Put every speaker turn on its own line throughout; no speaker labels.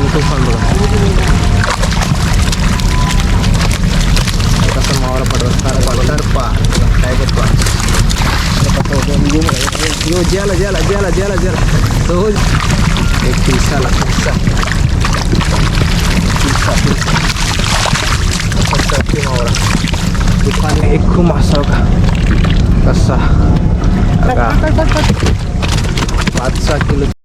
पावसाचं तुफान बघा कसा मावरा पडत करपा काय करपा यो ज्याला ज्याला ज्याला ज्याला ज्याला तो एक पिसाला पिसा पिसा पिसा कसा की मावरा तुफान एक खूप मासा का कसा का पाच सहा किलो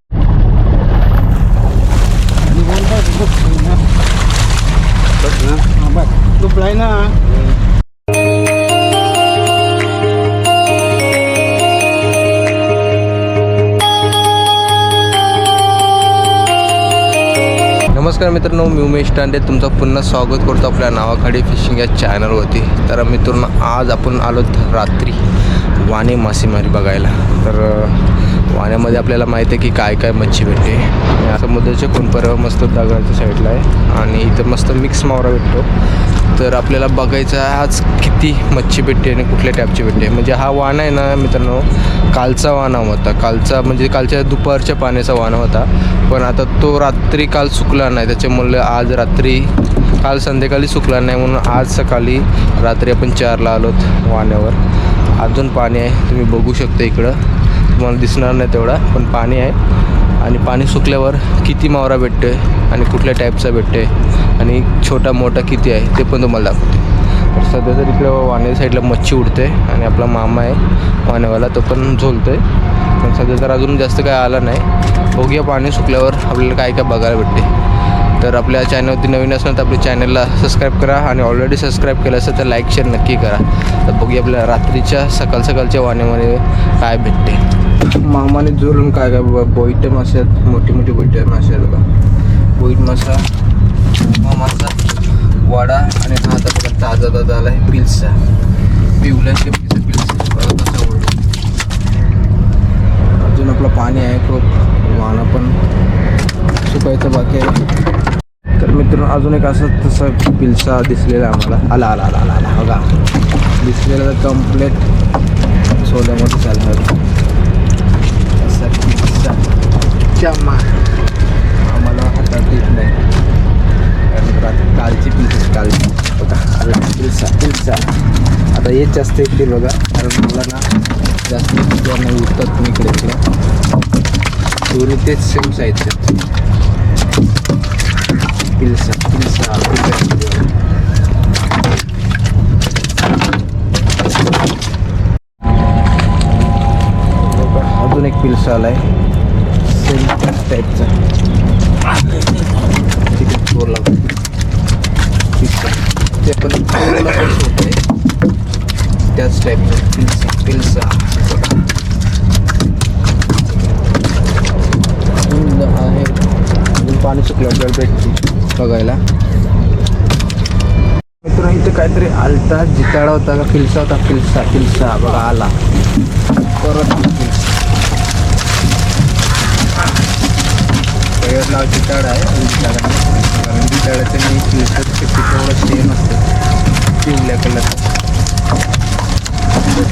नमस्कार मित्रांनो मी उमेश टांडे. तुमचं पुन्हा स्वागत करतो आपल्या नावाखाडी फिशिंग या चॅनलवरती तर मित्रांनो आज आपण आलो रात्री वाणे मासेमारी बघायला. तर वाण्यामध्ये आपल्याला माहिती आहे की काय काय मच्छी भेटते. समुद्राच्या कोणपर्व मस्त दगडाच्या साईडला आहे. आणि इथं मस्त मिक्स मावरा भेटतो. तर आपल्याला बघायचं आहे आज किती मच्छी भेटते आणि कुठल्या टाईपची भेटते. म्हणजे हा वाणा आहे ना मित्रांनो कालचा वाणा होता. कालचा म्हणजे कालच्या दुपारच्या पाण्याचा वाणा होता. पण आता तो रात्री काल सुकला नाही. त्याच्यामुळे आज रात्री काल संध्याकाळी सुकला नाही. म्हणून आज सकाळी रात्री आपण चारला आलोत वाण्यावर. अजून पाणी आहे. तुम्ही बघू शकता इकडं. तुम्हाला दिसणार नाही तेवढा पण पाणी आहे. आणि पाणी सुकल्यावर किती मावरा भेटते आणि कुठल्या टाईपचा भेटते आणि छोटा मोठा किती आहे ते पण तुम्हाला दाखवते. तर सध्या तर इकडे वाणे साईडला मच्छी उडते आणि आपला मामा आहे वाण्यावाला तो पण झोलतोय. पण सध्या तर अजून जास्त काय आला नाही. बघूया पाणी सुकल्यावर आपल्याला काय काय बघायला भेटते. तर आपल्या चॅनलवरती नवीन असणार तर आपल्या चॅनलला सबस्क्राईब करा आणि ऑलरेडी सबस्क्राईब केलं असेल तर लाईक शेअर नक्की करा. तर बघूया आपल्या रात्रीच्या सकाळ सकाळच्या वाण्यामध्ये काय भेटते. मामाने जोडून काय काय ब- बोईट मासे आहेत मोठी मोठी बोईट मासे आहेत बघा. बोईट मासा मामाचा वडा आणि हा आता बघा ताजा ताजा आला आहे पिल्सा. पिवल्या शेपटीचा पिल्स. बघा कसा अजून आपलं पाणी आहे खूप. वाणं पण सुकायचं बाकी आहे. तर मित्रांनो अजून एक असं तसं पिल्सा दिसलेला आम्हाला. आला आला आला आला आला. बघा. दिसलेला तर कम्प्लेट सोल्यामध्ये चालणार. आहे असा आम्हाला हातात येत नाही कारण रात- कालची पिल्सा कालची बघा आला पिल्सा पिल्सा आता हेच जास्त येतील बघा कारण मला ना जास्त नाही उठतात मी इकडे इकडे दोन्ही तेच सेम साईजचे आहेत. पिल्सा पिल्सा पिल्सा अजून एक आहे. आलाय सेम त्याच टाईपचा तिकडे फोर ते पण होते त्याच टाईपचं पिल्सा पिल्सा. आहे. अजून पाणी सुकलं भेटते बघायला. मित्र इथे काहीतरी आलता. जिताडा होता का? फिलसा होता फिलसा फिलसा बघा आला. परत फिलसा सगळ्यात नाव आहे. आणि जिताडा नाही. कारण मी फिलसर शेपटी तेवढं सेम असतं. पिवल्या कलर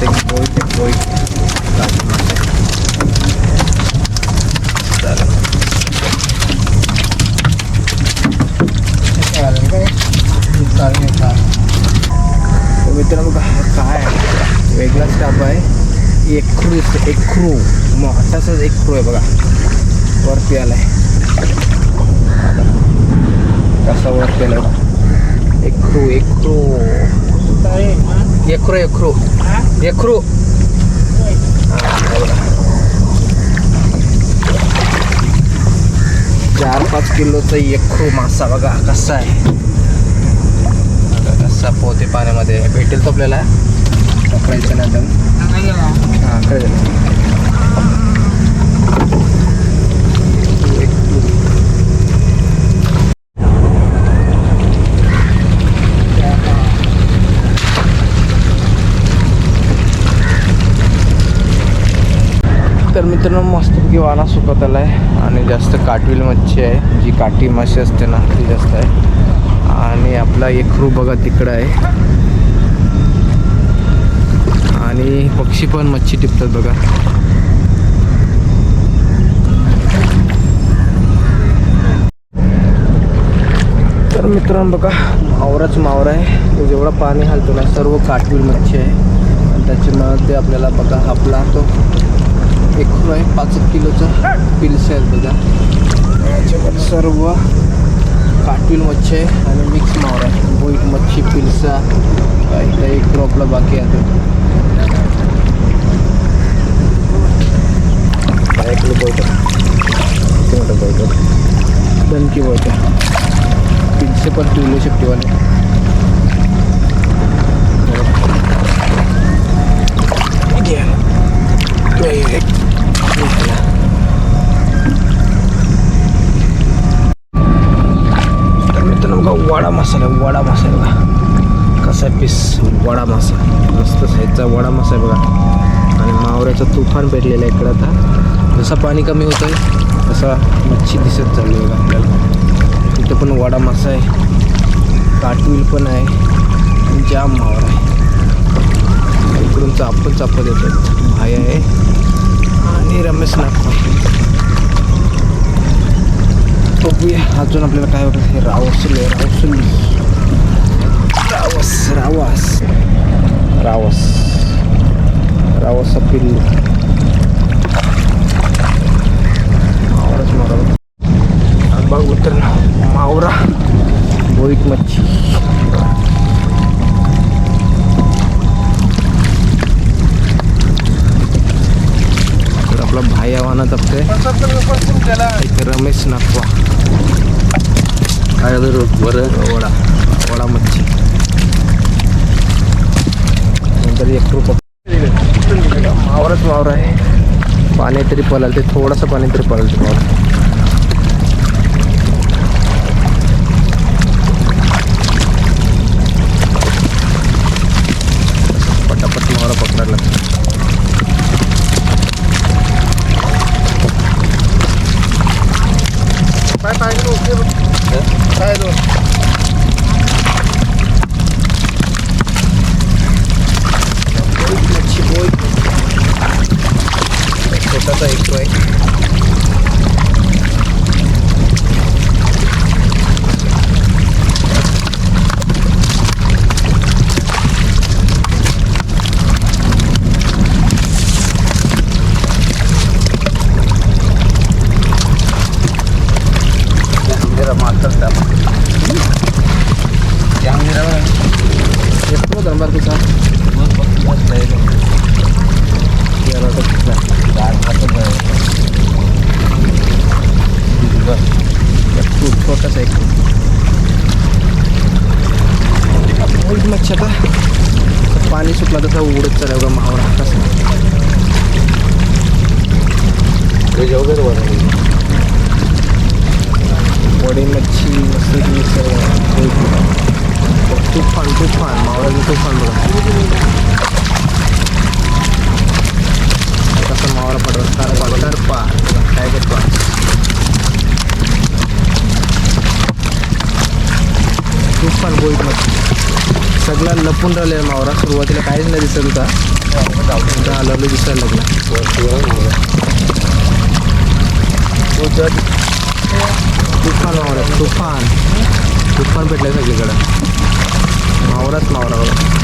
एक बोईट एक बोईट चालेल तर मित्रांनो बघा हा काय आहे? वेगळाच डाबा आहे. एकरू एकरू एक एकरू आहे बघा. वरती आलाय. कसा वरती एकरू एकरू एकरू एकरू एकरू चार पाच किलोचा एकरू मासा बघा कसा आहे. कसा पोहते पाण्यामध्ये भेटेल तो आपल्याला. पकडायचं नाही हां कळेल. मित्रांनो मस्तपैकी वाना सुकत आला आहे आणि जास्त काटवील मच्छी आहे. जी काठी माशी असते ना ती जास्त आहे. आणि आपला एकरू बघा तिकडं आहे. आणि पक्षी पण मच्छी टिपतात बघा. तर मित्रांनो बघा मावराच मावरा आहे. जेवढा पाणी हलतो ना सर्व काठवील मच्छी आहे. आणि त्याच्यामध्ये आपल्याला बघा आपला तो एक आहे पाच एक किलोचा पिल्स आहेत बघा. त्याच्यामध्ये सर्व काटवील मच्छी आहे आणि मिक्स मावर आहे. बोईट मच्छी पिल्सा काही एक क्रॉपला बाकी आहे एक किलो बोईट किती मोठं बोईट दणकी बोईट तीनशे पण ठेवले शक्तीवाले मित्रांनो बघा. वडा मसाला वडा मसाला बघा. कसा पीस वडा मसाला मस्त साईजचा वडा मसाला बघा. आणि मावऱ्याचं तुफान पेटलेलं आहे इकडं आता. जसा पाणी कमी होतं आहे तसा मच्छी दिसत चालली बघा आपल्याला तिथं पण वडा मासा आहे काटविल पण आहे आणि जाम मावरा आहे इकडून चापत चापत येतात भाय आहे. आणि रमेश नागपूर बघूया अजून आपल्याला काय वाटत हे रावसुल आहे रावसुल रावस रावस रावस रावस पिल्लू तरी पळाल ते थोडंसं पाणी तरी पळाल ते छोटासा एक बोईट सगळा लपून राहिलेला मावरा सुरुवातीला काहीच नाही दिसत होता. आता दिसायला लागला. तुफान मावरा तुफान. तुफान भेटलं सगळीकडं. मावराच मावरा बघा.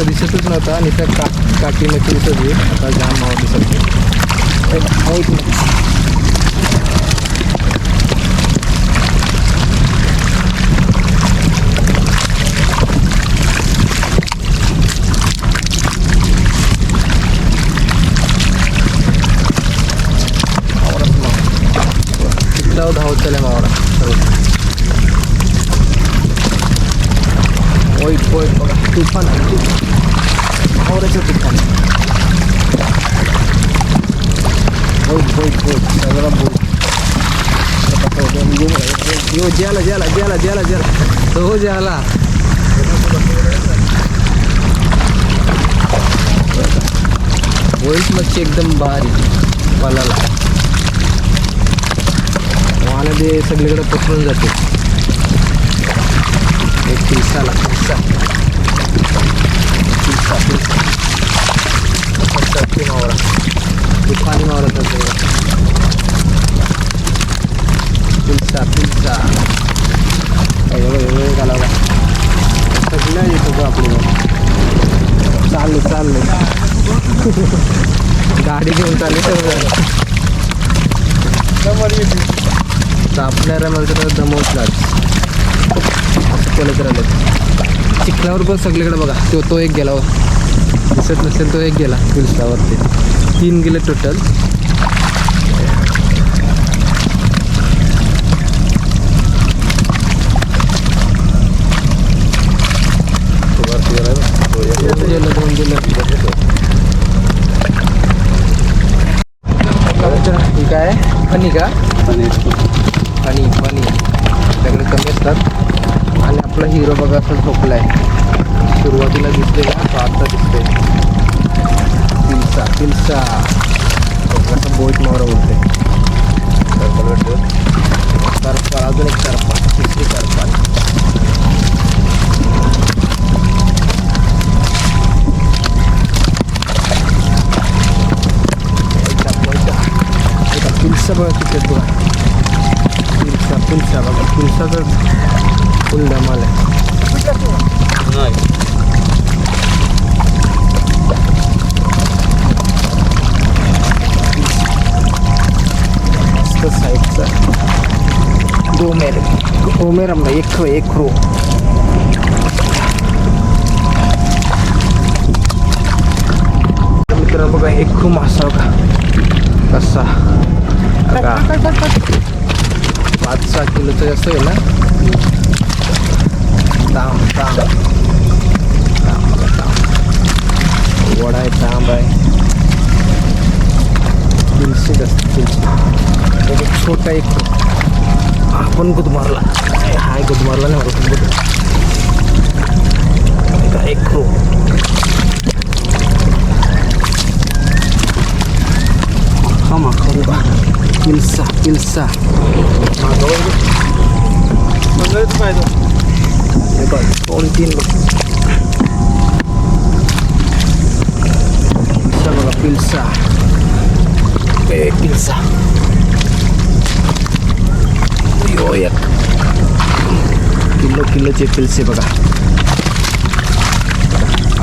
तर दिसतच नव्हता आणि त्या का काठी नक्की इथं होती आता जाम भाव दिसत एक धावत चालय मावडा सर्व वाईट वाईट बघा तुफान आहे तुफान मावऱ्याचं तुफान वाईट वाईट वाईट सगळा बोट यो ज्याला ज्याला ज्याला ज्याला ज्याला तो हो ज्याला वाईट मच्छी एकदम बारीक पालाला वाहनं ते सगळीकडे पसरून जाते एक पिलसा पिलसा पिलसा मस्त अख्खी मावरा तुफानी मावरा तर पिलसा पिलसा एवढं घाला सगळं येतो बा आपलं चाललं चाललं गाडी घेऊन चालली सगळं आपल्याला मला तर दमवतलाच असं केलं राहिलं चिखलावर पण सगळीकडे बघा. तो तो एक गेला हो. दिसत नसेल तो एक गेला. पिलसावरती तीन गेले टोटल काय? फणी का? फणी फणी आपल्याकडे कमी असतात. आपला हिरो बघा असं झोपला आहे सुरुवातीला दिसते का? तो आता दिसते पिलसा पिलसा. असं बोट मोहरा बोलते करपा अजून एक करपा तिसरी करपा पैसा पैसा एका पिलसा बघा किती बघा पिलसा पिलसा बघा पिलसाचं फुल धमाल आहे. गोमेर गोमेर आमला एक रो एक रो मित्रांनो बघा एक खू मासा बघा कसा बघा पाच सहा किलोचं जास्त आहे ना तांब तांब ताम तांब ताम वडा आहे तांब आहे. तीनशे जास्त तीनशे एक छोटा एक आपण गुदमारला. हाय गुदमारला नाही मारत गुद एका एक रो हा माखा बा पिलसा पिलसा. हे बघ दोन तीन बघ पिलसा बघा पिलसा ए पिलसा यो एक किलो किलोचे पिलसे बघा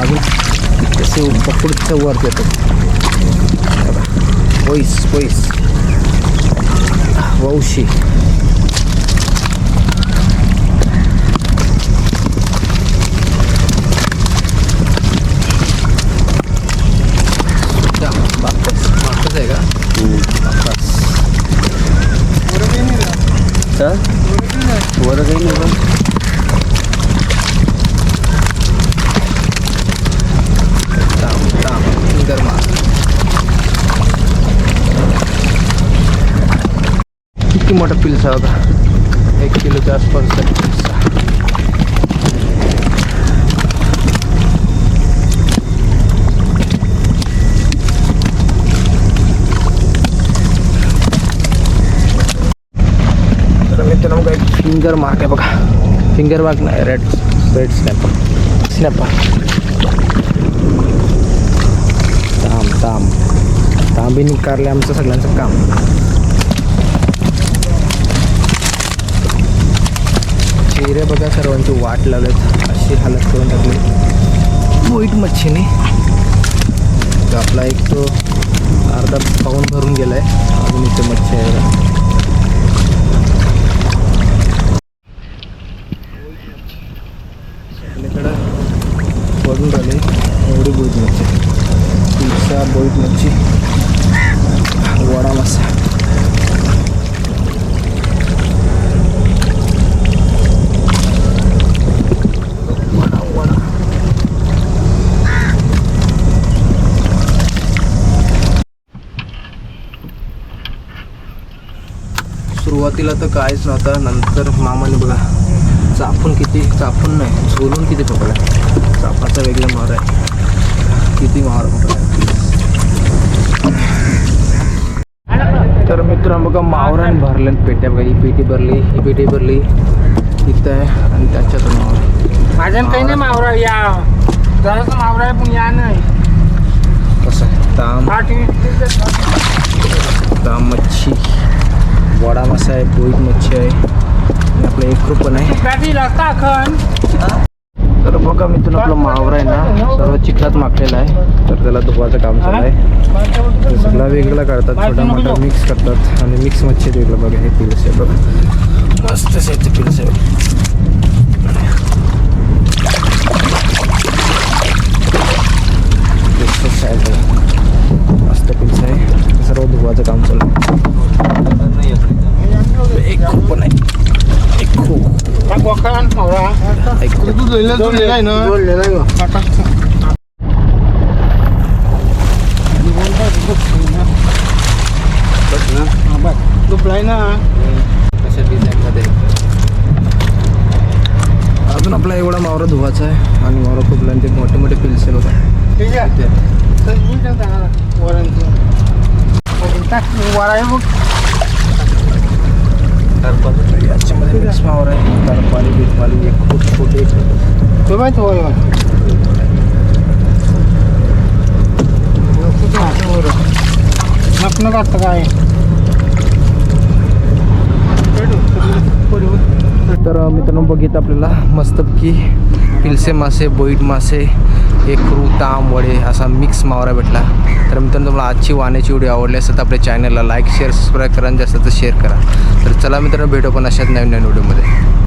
अजून कसे पकडचं वर येतात बघा वैस वैस वौशी बापस बापस आहे का बापस वर काही नाही पण किती मोठा पिलसा होता. एक किलोच्या आसपास. फिंगर मार्क आहे बघा. फिंगर मार्क नाही रेड रेड स्नॅपर स्नॅपर ताम ताम तांबीने निकारले आमचं सगळ्यांचं काम. चेहरे बघा सर्वांची वाट लावलेत अशी हालत करून टाकली. मोईट मच्छीने. आपला एक तो अर्धा पाऊन भरून गेला आहे अजून इथे मच्छी आहे बघा. आपल्याकडं पडून राहिले एवढी बोईट मच्छी पिझ्झा बोईट मच्छी वडा मासा वडा वडा सुरुवातीला तर काहीच नव्हतं नंतर मामाने बघा चापून किती चापून नाही झोलून किती पकडा चापाचा वेगळा मार आहे. किती मार पकडा तर मित्रांनो बघा मावरान भरल्यात पेट्या बघा ही पेटी भरली ही पेटी भरली. इथं आहे आणि त्याच्यातून मावरा.
माझ्या काही नाही मावरा या. मावरा आहे पण या नाही.
कसं आहे? ताम. ताम मच्छी. वडा मासा आहे बोईट मच्छी आहे. आणि आपलं एक पण आहे. तर बघा मित्रांनो आपला मावर आहे ना सर्व चिखलात माखलेला आहे. तर त्याला धुवाचं काम चालू आहे. ते सगळा वेगळा काढतात छोटा मोठा मिक्स करतात. आणि मिक्स मच्छी वेगळं बघा हे पिलस आहे बघा. मस्त शेती पिलस आहे. मस्त पिल्स आहे सर्व धुवाचं काम चालू आहे एक खूप पण आहे एक खूप
हा बोकड मावरा
एक खूप
जोडलेला आहे ना जोडलेला आहे दुबलाय ना
कशा डिझाईनमध्ये अजून आपला एवढा मावरा धुवाचा आहे आणि मावरा खूप लहान ते मोठे मोठे पिल्स आहे बघा.
ठीक आहे. तर मी काय सांगणार वरांचं. वरा आहे बघ.
आहे. तरपाली बिरपाली एक
तो माहिती होय काय?
तर मित्रांनो बघितलं आपल्याला मस्तपैकी पिलसे मासे बोईट मासे एकरू ताम वडे असा मिक्स मावरा भेटला. तर मित्रांनो तुम्हाला आजची वाण्याची व्हिडिओ आवडली असेल तर आपल्या चॅनलला लाईक शेअर सबस्क्राईब करा आणि जास्त तर शेअर करा. तर चला मित्रांनो भेटू पण अशाच नवीन नवीन व्हिडिओमध्ये